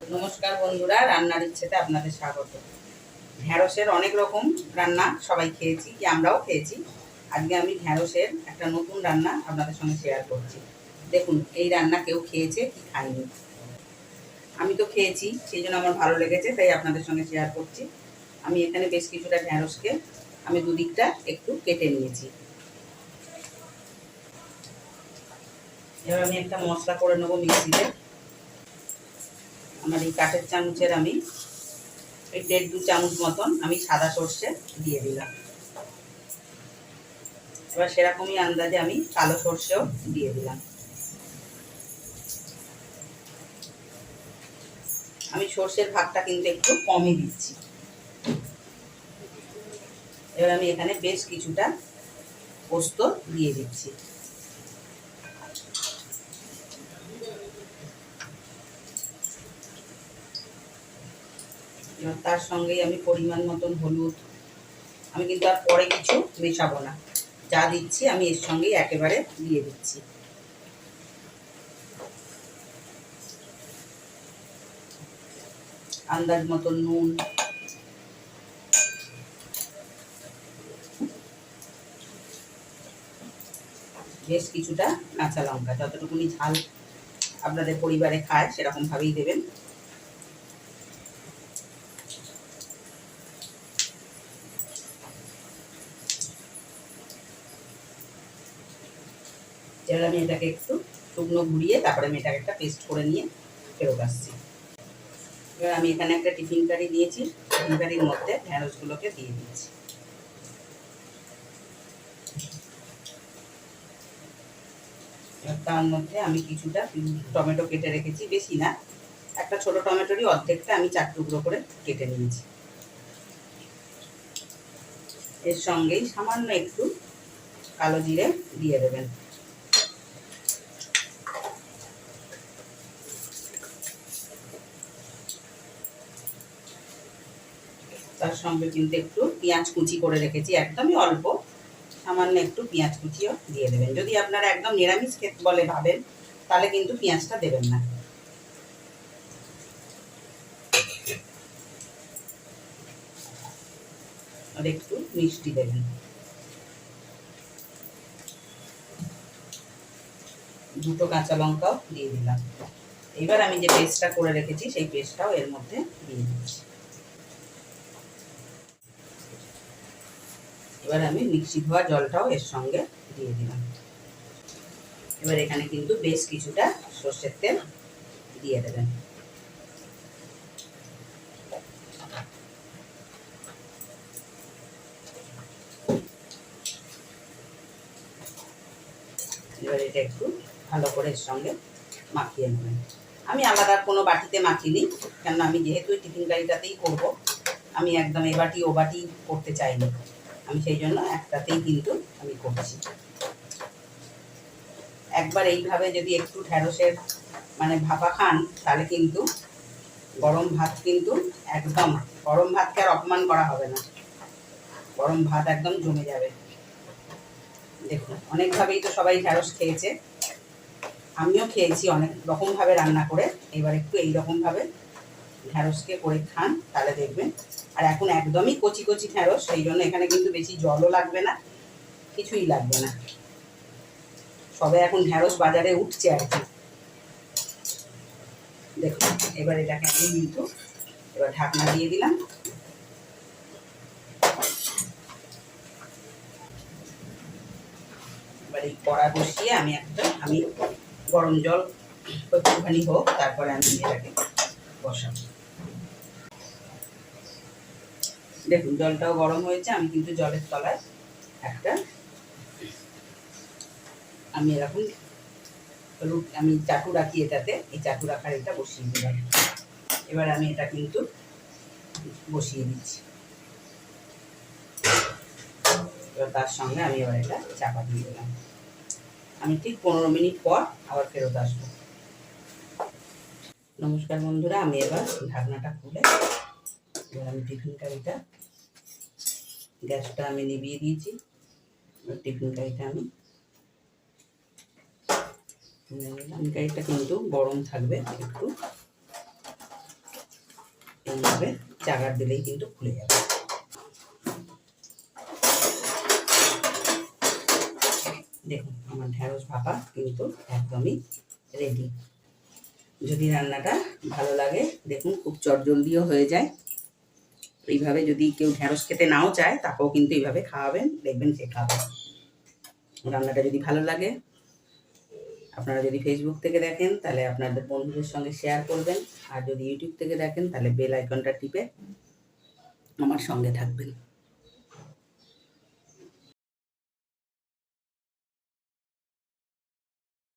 নমস্কার বন্ধুরা, রান্নার ইচ্ছেতে আপনাদের স্বাগত। ঢ্যাঁড়সের অনেক রকম রান্না সবাই খেয়েছি, কি আমরাও খেয়েছি। আজকে আমি ঢ্যাঁড়সের একটা নতুন রান্না আপনাদের সঙ্গে শেয়ার করছি। দেখুন, এই রান্না কেউ খেয়েছে কি খায়নি। আমি তো খেয়েছি, সেই জন্য আমার ভালো লেগেছে, তাই আপনাদের সঙ্গে শেয়ার করছি। আমি এখানে বেশ কিছুটা ঢ্যাঁড়সকে আমি দুদিকটা একটু কেটে নিয়েছি। এবার আমি একটা মশলা করে নেব মিক্সিতে। আমার এই কাঠের চামচের আমি এই দেড় দু চামচ মতন আমি সাদা সর্ষে দিয়ে দিলাম। এবার সেরকমই আন্দাজে আমি কালো সর্ষেও দিয়ে দিলাম। আমি সর্ষের ভাগটা কিন্তু একটু কমই দিচ্ছি। এবার আমি এখানে বেশ কিছুটা পোস্ত দিয়ে দিচ্ছি। এবার তার সঙ্গেই আমি পরিমাণ মতন হলুদ। আমি কিন্তু আর পরে কিছু মেশাবো না। যা দিচ্ছি, আমি এর সঙ্গেই একেবারে দিয়ে দিচ্ছি। আন্দাজ মতন নুন। বেশ কিছুটা কাঁচা লঙ্কা, যতটুকুনি ঝাল আপনাদের পরিবারে খায়, সেরকমভাবেই দেবেন। এবার আমি এটাকে একটু শুকনো ঘুরিয়ে তারপরে আমি এটাকে একটা পেস্ট করে নিয়ে ফেরত আসছি। এবার আমি এখানে একটা টিফিন কারি দিয়েছি। টিফিন কারির মধ্যে ঢ্যাঁড়সগুলোকে দিয়ে দিচ্ছি তার মধ্যে আমি কিছুটা টমেটো কেটে রেখেছি, বেশি না। একটা ছোট টমেটোরই অর্ধেকটা আমি চার টুকরো করে কেটে নিয়েছি। এর সঙ্গেই সামান্য একটু কালো জিরে দিয়ে দেবেন। তার সঙ্গে কিন্তু একটু পেঁয়াজ কুচি করে রেখেছি, একদমই অল্প। সামান্য একটু পেঁয়াজ কুচিও দিয়ে দেবেন। যদি আপনারা একদম নিরামিষ খেতে বলে ভাবেন, তাহলে কিন্তু পেঁয়াজটা দেবেন না। আর একটু মিষ্টি দেবেন। দুটো কাঁচা লঙ্কাও দিয়ে দিলাম। এবার আমি যে পেস্টটা করে রেখেছি, সেই পেস্টটাও এর মধ্যে দিয়ে দিচ্ছি। এবার আমি মিক্সি ধোয়া জলটাও এর সঙ্গে দিয়ে দিলাম। এবার এখানে কিন্তু বেশ কিছুটা সর্ষের তেল দিয়ে দেবেন। এবার এটা একটু ভালো করে এর সঙ্গে মাখিয়ে নেবেন। আমি আলাদা কোনো বাটিতে মাখিনি কেন আমি যেহেতু টিফিন গাড়িটাতেই করব, আমি একদম এ বাটি ও বাটি করতে চাইনি। আমি সেই জন্য একটাতেই কিন্তু আমি করছি। একবার এইভাবে যদি একটু ঢ্যাঁড়সের মানে ভাপা খান, তাহলে কিন্তু গরম ভাত কিন্তু একদম, গরম ভাতকে আর অপমান করা হবে না। গরম ভাত একদম জমে যাবে। দেখুন, অনেকভাবেই তো সবাই ঢ্যাঁড়স খেয়েছে। আমিও খেয়েছি অনেক রকমভাবে রান্না করে, এবার একটু এই রকমভাবে ঢ্যাঁড়সকে করে খান, তাহলে দেখবেন। আর এখন একদমই কচি কচি ঢ্যাঁড়স সেই জন্য এখানে কিন্তু বেশি জলও লাগবে না, কিছুই লাগবে না। সবে এখন ঢ্যাঁড়স বাজারে উঠছে আর কি। দেখুন, এবার এটাকে আমি কিন্তু এবার ঢাকনা দিয়ে দিলাম। এবার এই কড়া বসিয়ে আমি একটা, আমি গরম জল একটুখানি হোক, তারপরে আমি এটাকে বসাবো। দেখুন, জলটাও গরম হয়েছে, আমি কিন্তু জলের তলায় একটা আমি এরকম আমি চাটু রাখি এটাতে, এই চাটু রাখার এটা বসিয়ে দিলাম। এবার আমি এটা কিন্তু বসিয়ে দিচ্ছি। এবার তার সঙ্গে আমি এবার এটা চাপা দিয়ে দিলাম। আমি ঠিক পনেরো মিনিট পর আবার ফেরত আসব। নমস্কার বন্ধুরা, আমি এবার ঢাকনাটা খুলে এবার আমি টিফিন কারিটা, গ্যাসটা আমি নিভিয়ে দিয়েছি। টিফিন কারিটা আমি নিলাম। কড়াইটা কিন্তু গরম থাকবে, একটু এইভাবে চাগার দিলেই কিন্তু খুলে যাবে। দেখুন, আমার ঢ্যাঁড়স ভাপা কিন্তু একদমই রেডি যদি রান্নাটা ভালো লাগে, দেখুন, খুব চটজলদিও হয়ে যায়। এইভাবে যদি কেউ ঢ্যাঁড়স খেতে নাও চায়, তাকেও কিন্তু এইভাবে খাওয়াবেন, দেখবেন সে খাবে। রান্নাটা যদি ভালো লাগে, আপনারা যদি ফেসবুক থেকে দেখেন, তাহলে আপনাদের বন্ধুদের সঙ্গে শেয়ার করবেন। আর যদি ইউটিউব থেকে দেখেন, তাহলে বেল আইকনটা টিপে আমার সঙ্গে থাকবেন।